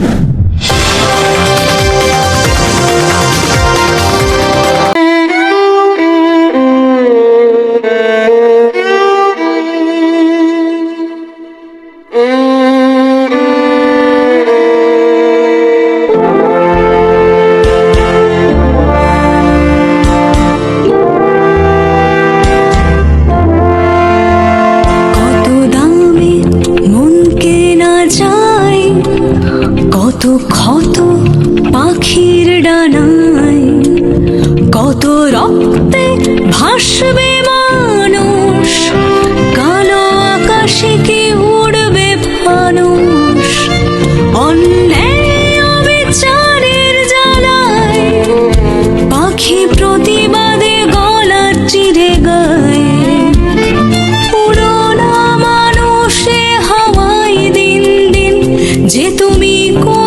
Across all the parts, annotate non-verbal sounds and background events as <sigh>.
you <laughs> কত ক্ষত পাখির ডানায়, কত রক্তে ভাসবে মানুষ, কালো আকাশে কি উড়বে মানুষ? অন্যায় অবিচারের জ্বালায়, পাখি প্রতিবাদে গলা চিরে গায়। যে তুমি কোনো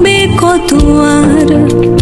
me cotuar.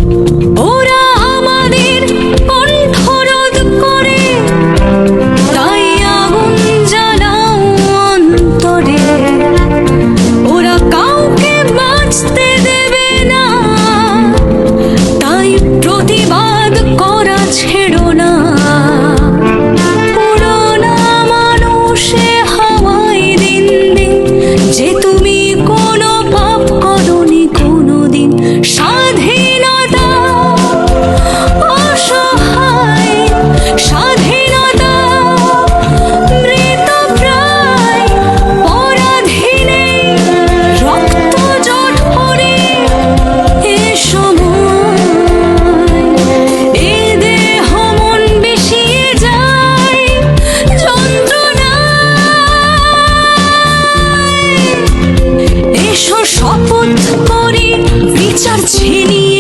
এসো শপথ করে বিচার ছিনিয়ে